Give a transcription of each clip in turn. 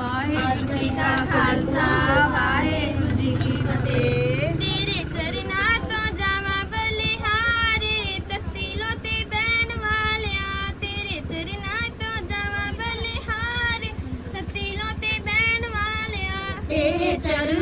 ਵਾਹਿਗੁਰੂ ਜੀ ਕਾ ਖਾਲਸਾ ਵਾਹਿਗੁਰੂ ਜੀ ਕੀ ਫਤਿਹ। ਤੇਰੇ ਚਰਨਾਂ ਤੋਂ ਜਾਵਾਂ ਬਲਿਹਾਰੇ ਤਸਤੀਲੋ ਤੇ ਬੈਣ ਵਾਲਿਆ। ਤੇਰੇ ਚਰਨਾਂ ਤੋਂ ਜਾਵਾਂ ਬਲਿਹਾਰੇ ਤਸਤੀਲੋ ਤੇ ਬੈਣ ਵਾਲਿਆ। ਤੇਰੇ ਚਰਨ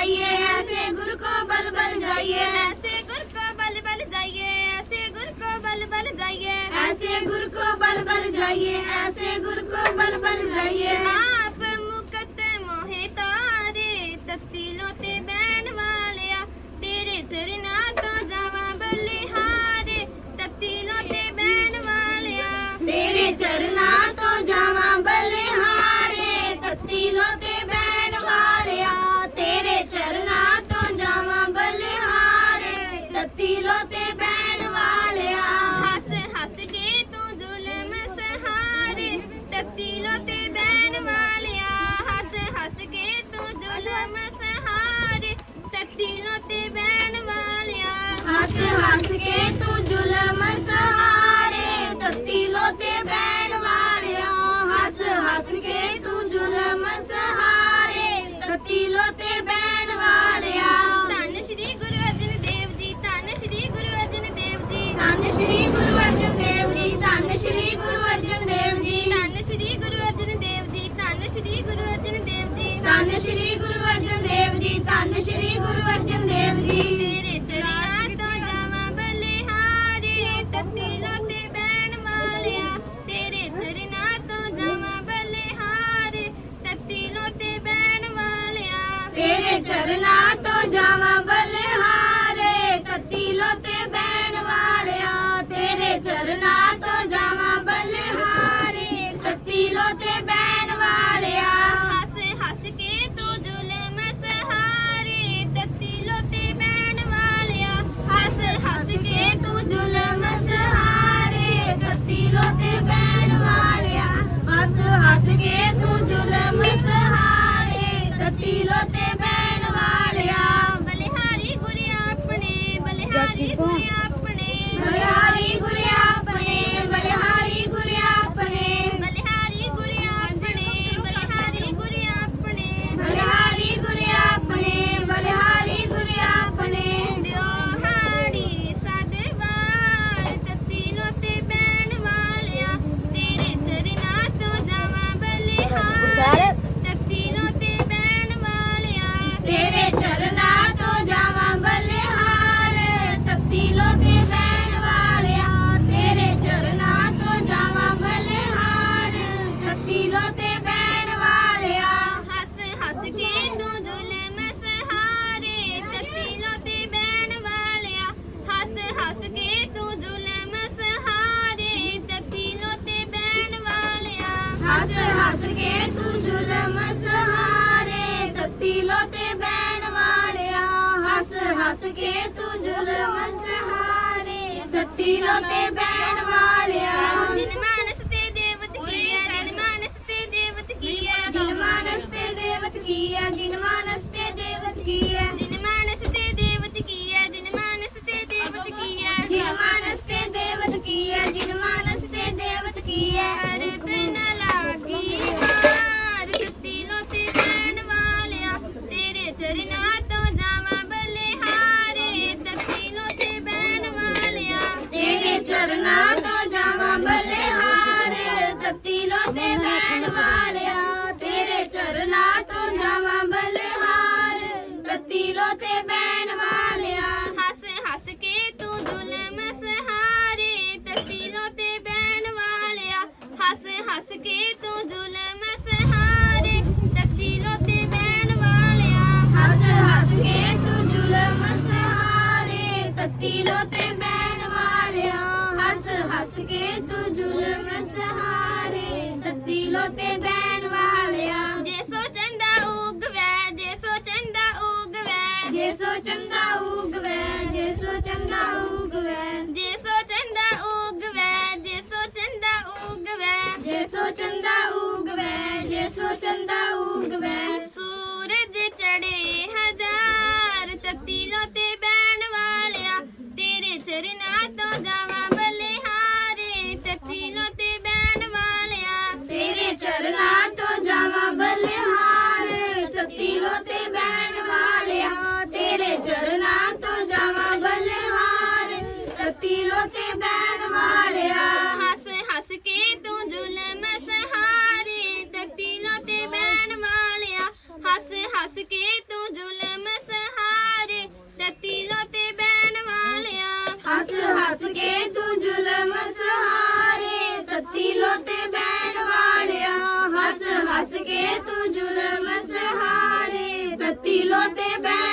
जाइए ऐसे गुरु को बल बल जाइए ऐसे गुरु को बल बल जाइए ऐसे गुरु को बल बल जाइए ऐसे गुरु को बल बल जाइए ऐसे गुरु को बल बल जाइए आप ਕੇ ਤੂੰ ਜ਼ੁਲਮ ਸਹਾਰੇ ਤੱਤੀ ਲੋਤੇ ਬੈਣ ਵਾਲਿਓ ਹੱਸ ਹੱਸ ਕੇ ਤੂੰ ਜ਼ੁਲਮ ਸਹਾਰੇ ਤੱਤੀ ਲੋਤੇ ਬੈਣ ਵਾਲਿਆ। ਧੰਨ ਸ਼੍ਰੀ ਗੁਰੂ ਅਰਜਨ ਦੇਵ ਜੀ ਧੰਨ ਸ਼੍ਰੀ ਗੁਰੂ ਅਰਜਨ ਦੇਵ ਜੀ। ਧੰਨ ਸ਼੍ਰੀ ਗੁਰੂ ਅਰਜਨ ਦੇਵ ਜੀ ਧੰਨ ਸ਼੍ਰੀ ਗੁਰੂ ਅਰਜਨ ਦੇਵ ਜੀ। ਧੰਨ ਸ਼੍ਰੀ ਗੁਰੂ ਅਰਜਨ ਦੇਵ ਜੀ ਧੰਨ ਸ਼੍ਰੀ ਗੁਰੂ ਅਰਜਨ ਦੇਵ ਜੀ। ਧੰਨ ਸ਼੍ਰੀ ਗੁਰੂ ਅਰਜਨ ਦੇਵ ਜੀ ਧੰਨ ਸ਼੍ਰੀ ਗੁਰੂ ਅਰਜਨ Good. ਸਕੇ ਤੂੰ ਜ਼ੁਲਮ ਸਹਾਰੇ ਬੱਤੀ ਲੋਤੇ ਬੈਣ ਵਾਲਿਆ। ਚਰਨਾਂ ਤੋਂ ਜਾਵਾਂ ਬਲਿਹਾਰ। ਤੱਤੀ ਲੋਤੇ ਬੈਣ ਵਾਲਿਆ, ਤੇਰੇ ਚਰਨਾ ਤੋਂ ਜਾਵਾਂ ਬਲਿਹਾਰ। ਤੱਤੀ ਲੋਤੇ ਬੈਣ ਵਾਲਿਆ। ਹੱਸ ਹੱਸ ਕੇ ਤੂੰ ਜ਼ੁਲਮ ਸਹਾਰੇ। ਤਕਦੀਲੋਂ ਤੇ ਬੈਣ ਵਾਲਿਆ, ਹੱਸ ਹੱਸ ਕੇ ਤੂੰ ਜ਼ੁਲਮ ਸਹਾਰੇ। ਤਕਦੀਲੋਂ ਤੇ ਬੈਣ ਵਾਲਿਆ, ਹੱਸ ਹੱਸ ਕੇ ਤੂੰ ਜ਼ੁਲਮ ਸਹਾਰੇ। ਤੱਤੀ ਲੋਤੇ ਚੰਦਾ ਉਗਵੈ ਜੇ ਸੋ ਚੰਦਾ ਉਗਵੈ ਸੂਰਜ ਹੱਸ ਹੱਸ ਕੇ ਤੂੰ ਜ਼ੁਲਮ ਸਹਾਰੇ ਤਕਦੀਲੋਂ ਤੇ ਬੈਣ ਵਾਲਿਆ। ਹੱਸ ਹੱਸ ਕੇ ਤੂੰ ਜ਼ੁਲਮ ਸਹਾਰੇ ਤੱਤੀ ਲੋਤੇ ਬੈਣ ਵਾਲਿਆ। ਹੱਸ ਹੱਸ ਕੇ ਤੂੰ ਜ਼ੁਲਮ ਸਹਾਰੇ ਤੱਤੀ ਲੋਤੇ ਬੈਣ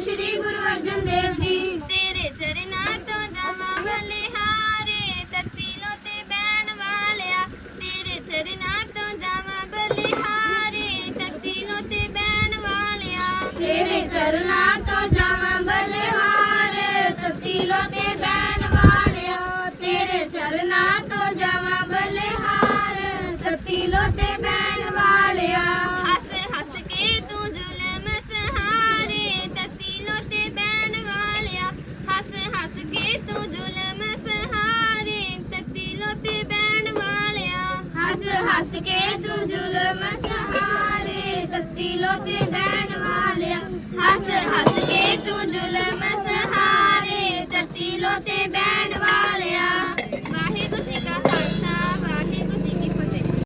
ਸ਼੍ਰੀ ਗੁਰੂ ਅਰਜਨ ਦੇਵ ਜੀ। ਤੇਰੇ ਚਰਨਾਂ ਤੋਂ ਜਾਵਾਂ ਬਲਿਹਾਰੇ ਤਕਦੀਲੋਂ ਤੇ ਬੈਣ ਵਾਲਿਆ। ਤੇਰੇ ਚਰਨਾਂ ਤੋਂ ਜਾਵਾਂ ਬਲਿਹਾਰੇ ਤਕਦੀਲੋਂ ਤੇ ਬੈਣ ਵਾਲਿਆ। ਤੇਰੇ ਚਰਨਾਂ ਤੋਂ ਜਾਵਾਂ ਬਲਿਹਾਰ ਤਤੀਲੋ ਤੇ ਬੈਣ ਵਾਲਿਆ। ਤੇਰੇ ਚਰਨਾਂ ਤੋਂ ਜਾਵਾਂ ਬਲਿਹਾਰ ਤਤੀਲੋ ਤੇ ਬੈਣ ਹੱਸ ਕੇ ਤੂੰ ਜ਼ੁਲਮ ਸਹਾਰੇ ਤਤੀਲੋ ਤੇ ਬੈਣ ਵਾਲਿਆ। ਹੱਸ ਹੱਸ ਕੇ ਤੂੰ ਜ਼ੁਲਮ ਸਹਾਰੇ ਤਤੀਲੋ ਤੇ ਬੈਣ